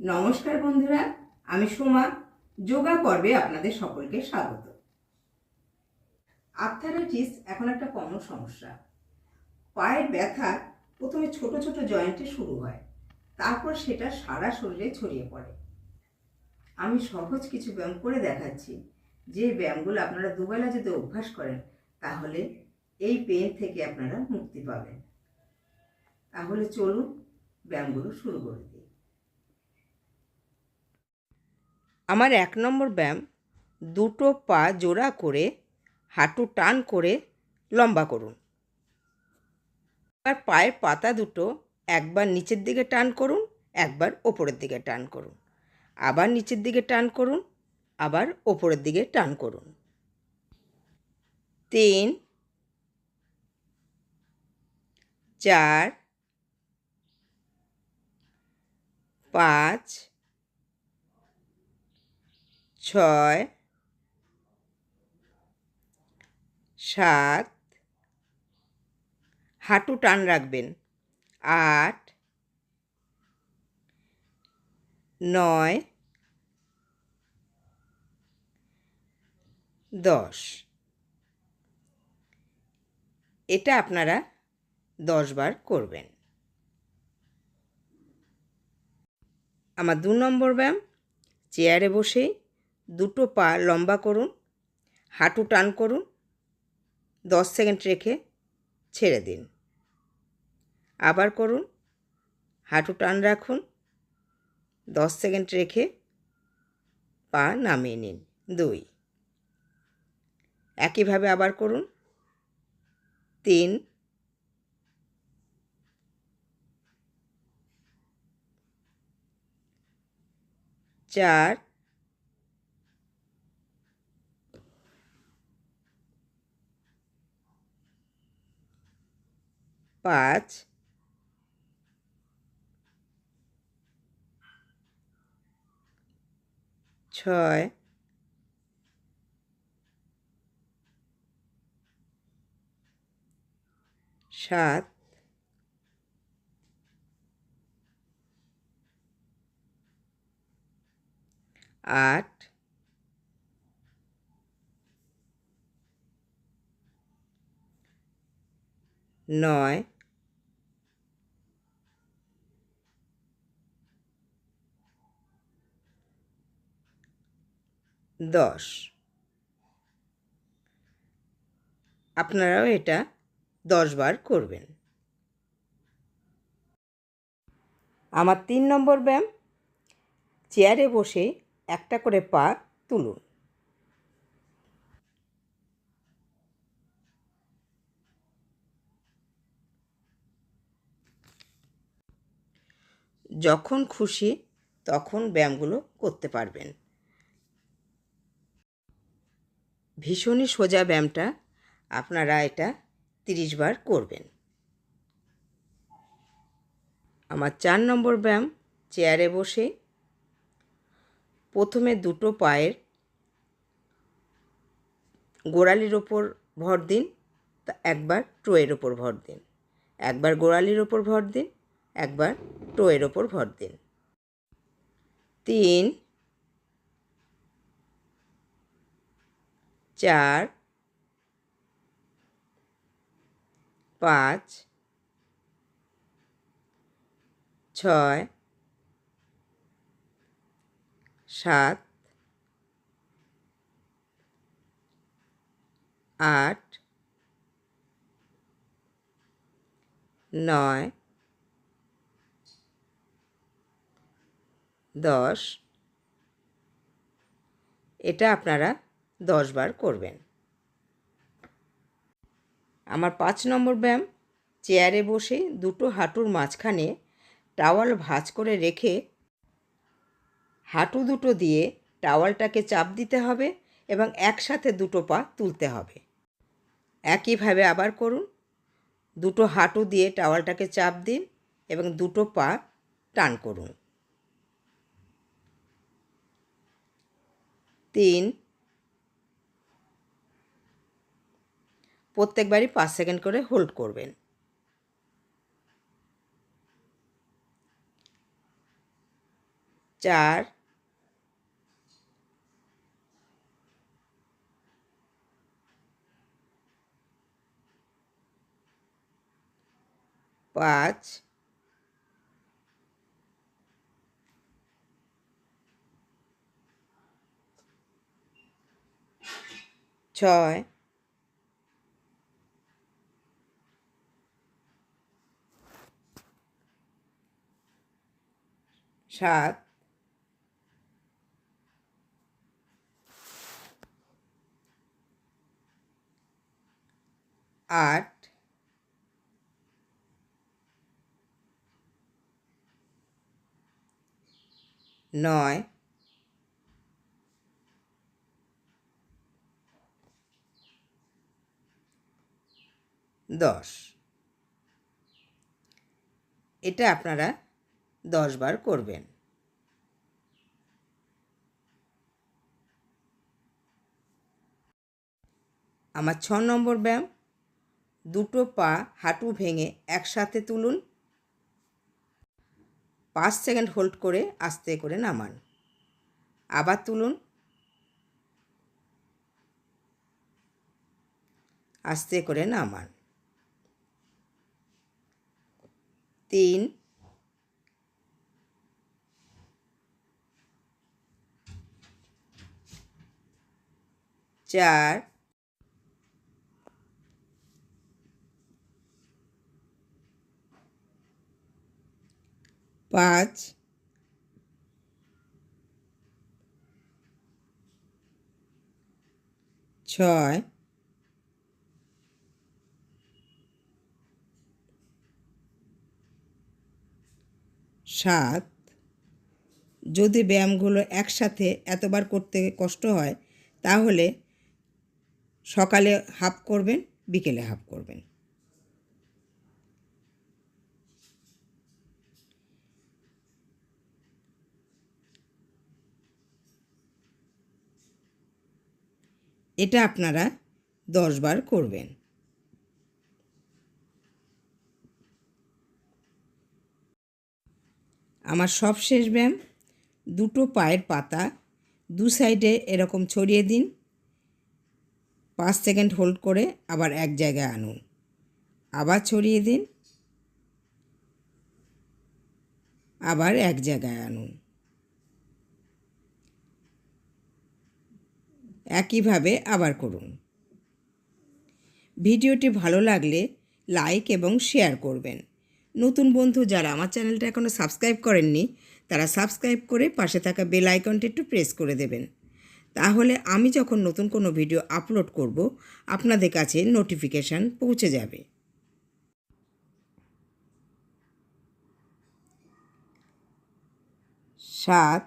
নমস্কার বন্ধুরা, আমি সোমা। যোগা পর্বে আপনাদের সকলকে স্বাগত। আর্থারাইটিস এখন একটা কমন সমস্যা। পায়ের ব্যথা প্রথমে ছোট ছোট জয়েন্টে শুরু হয়, তারপর সেটা সারা শরীরে ছড়িয়ে পড়ে। আমি সহজ কিছু ব্যায়াম করে দেখাচ্ছি। যে ব্যায়ামগুলো আপনারা দুবেলা যদি অভ্যাস করেন, তাহলে এই পেন থেকে আপনারা মুক্তি পাবেন। তাহলে চলুন ব্যায়ামগুলো শুরু করে দিই। আমার এক নম্বর ব্যায়াম দুটো পা জোড়া করে, হাঁটু টান করে লম্বা করুন। এবার পায়ের পাতা দুটো একবার নিচের দিকে টান করুন, একবার ওপরের দিকে টান করুন। আবার নিচের দিকে টান করুন, আবার ওপরের দিকে টান করুন। তিন, চার, পাঁচ ছয়, সাত, হাঁটু টান রাখবেন, আট, নয়, দশ। এটা আপনারা দশ বার করবেন। আমার দু নম্বর ব্যায়াম, চেয়ারে বসে দুটো পা লম্বা করুন, হাঁটু টান করুন, দশ সেকেন্ড রেখে ছেড়ে দিন। আবার করুন, হাঁটু টান রাখুন, দশ সেকেন্ড রেখে পা নামিয়ে নিন, দুই। একইভাবে আবার করুন, তিন। চার। পাঁচ ছয় সাত আট নয়। দশ। আপনারাও এটা দশ বার করবেন। আমার তিন নম্বর ব্যায়াম, চেয়ারে বসে একটা করে পা তুলুন। যখন খুশি তখন ব্যায়ামগুলো করতে পারবেন। ভীষণই সোজা ব্যায়ামটা আপনারা এটা তিরিশ বার করবেন। আমার চার নম্বর ব্যায়াম চেয়ারে বসে প্রথমে দুটো পায়ের গোড়ালির ওপর ভর দিন একবার ট্রোয়ের ওপর ভর দিন। একবার গোড়ালির ওপর ভর দিন একবার টোয়ের ওপর ভর দিন। তিন চার পাঁচ ছয় সাত আট নয় দশ। এটা আপনারা দশ বার করবেন। আমার পাঁচ নম্বর ব্যায়াম, চেয়ারে বসে দুটো হাঁটুর মাঝখানে টাওয়াল ভাঁজ করে রেখে হাঁটু দুটো দিয়ে টাওয়ালটাকে চাপ দিতে হবে এবং একসাথে দুটো পা তুলতে হবে। একইভাবে আবার করুন। দুটো হাঁটু দিয়ে টাওয়ালটাকে চাপ দিন এবং দুটো পা টান করুন। তিন। প্রত্যেকবারই পাঁচ সেকেন্ড করে হোল্ড করবেন। চার। পাঁচ। ছয় সাত। আট। নয়। দশ। এটা আপনারা দশ বার করবেন। আমার ছ নম্বর ব্যায়াম, দুটো পা হাঁটু ভেঙে একসাথে তুলুন। পাঁচ সেকেন্ড হোল্ড করে আস্তে করে নামান। আবার তুলুন। আস্তে করে নামান। তিন। চার। পাঁচ। ছয়। সাত, যদি ব্যায়ামগুলো একসাথে এতবার করতে কষ্ট হয়, তাহলে সকালে হাফ করবেন, বিকেলে হাফ করবেন। এটা আপনারা দশ বার করবেন। আমার সব শেষ ব্যায়াম, দুটো পায়ের পাতা, দু সাইডে এরকম ছড়িয়ে দিন। পাঁচ সেকেন্ড হোল্ড করে আবার এক জায়গায় আনুন। আবার ছড়িয়ে দিন। আবার এক জায়গায় আনুন। একইভাবে আবার করুন। ভিডিওটি ভালো লাগলে লাইক এবং শেয়ার করবেন। নতুন বন্ধু যারা আমার চ্যানেলটা এখনও সাবস্ক্রাইব করেননি, তারা সাবস্ক্রাইব করে পাশে থাকা বেল আইকনটি একটু প্রেস করে দেবেন। তাহলে আমি যখন নতুন কোনো ভিডিও আপলোড করব, আপনাদের কাছে নোটিফিকেশান পৌঁছে যাবে। সাত,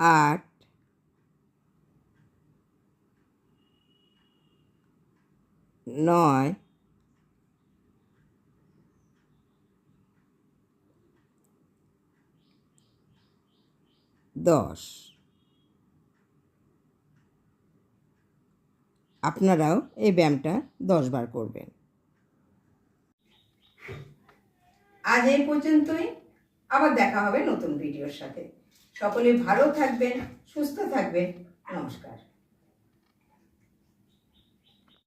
আট নয়। দশ। আপনারাও এই ব্যায়ামটা দশ বার করবেন। আজ এই পর্যন্তই। আবার দেখা হবে নতুন ভিডিওর সাথে। সকলে ভালো থাকবেন, সুস্থ থাকবেন। নমস্কার।